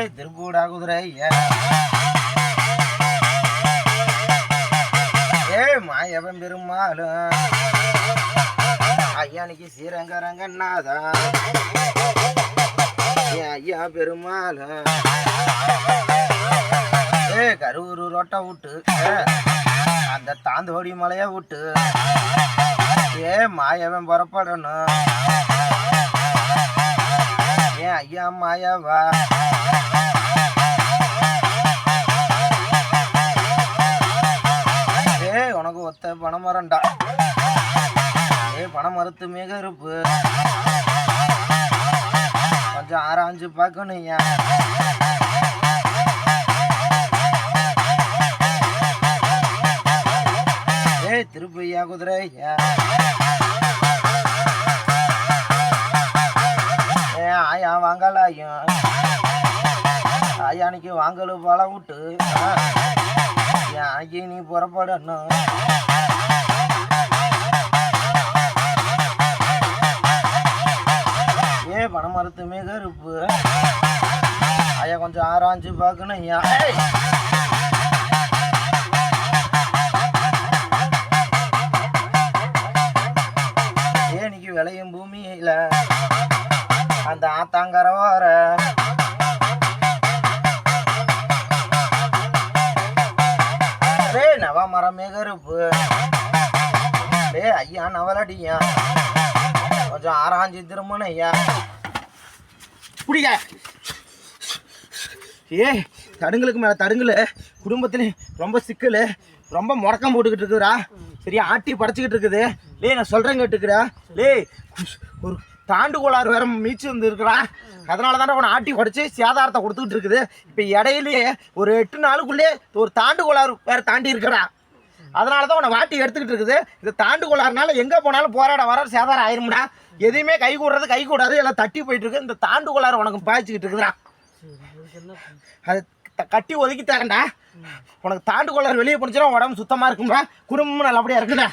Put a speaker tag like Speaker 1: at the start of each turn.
Speaker 1: ஏய் குதிரை ஏ ஏய் மாயவன் பெருமாளும் ஐயானிக்கு ஸ்ரீரங்கரங்கன்னாதான் என் ஐயா பெருமாளும் ஏ கரூர் ரொட்டை விட்டு அந்த தாந்தோடி மலையை விட்டு ஏ மாயவன் புறப்படணும் ஏன் ஏ ஏய் உனக்கு ஒத்த பணம் மரண்டா ஏய் பணம் மறுத்து மிக இருப்பு. கொஞ்சம் ஆராய்ஞ்சு பார்க்கணும் ஐயா ஏய் திருப்பையா குதிரை என் ஏ வாங்கலாயும். ஆயானிக்கு வாங்கலு பழ விட்டு என் ஆகி நீ புறப்படணும். ஏ பணம் மறுத்து மிக இருப்பு ஐயா கொஞ்சம் ஆராய்ஞ்சு பார்க்கணும் ஐயா. ஏனிக்கு விளையும் பூமியில அந்த ஆத்தாங்கர வர டேய் நவ மரம் மேகருப்பு. டேய் ஐயா நவலடியா. கொஞ்சம் ஆராய்ஞ்சு திரும்பணும் ஐயா. குடிக்க ஏய் தடுங்களுக்கு மேலே தடுங்கல் குடும்பத்துல ரொம்ப சிக்கல். ரொம்ப முடக்கம் போட்டுக்கிட்டு இருக்குதுடா. சரியா ஆட்டி படைச்சிக்கிட்டு இருக்குது. லே நான் சொல்கிறேன் கேட்டுக்கிறா. லே ஒரு தாண்டு கோளாறு வேற மீச்சு வந்து இருக்கிறான் அதனால தானே உன ஆட்டி உடச்சி சேதாரத்தை கொடுத்துக்கிட்டு இருக்குது. இப்போ இடையிலேயே ஒரு எட்டு நாளுக்குள்ளே ஒரு தாண்டு கோளாறு வேற தாண்டி இருக்கிறான் அதனால தான் உன்னை வாட்டி எடுத்துக்கிட்டு இருக்குது. இந்த தாண்டு கோளாறுனால எங்கே போனாலும் போராட வர சேதாரம் ஆயிரும்டா. எதையுமே கை கூடுறது கை கூடாது எல்லாம் தட்டி போயிட்டு இருக்கு. இந்த தாண்டு கோளாறு உனக்கு பாய்ச்சிக்கிட்டு இருக்குதுடா. அது த- கட்டி ஒதுக்கி தரேன்டா உனக்கு தாண்டு கோளாறு வெளியே போனுச்சுன்னா உடம்பு சுத்தமாக இருக்கும்டா. குடும்பம் நல்லபடியாக இருக்குடா.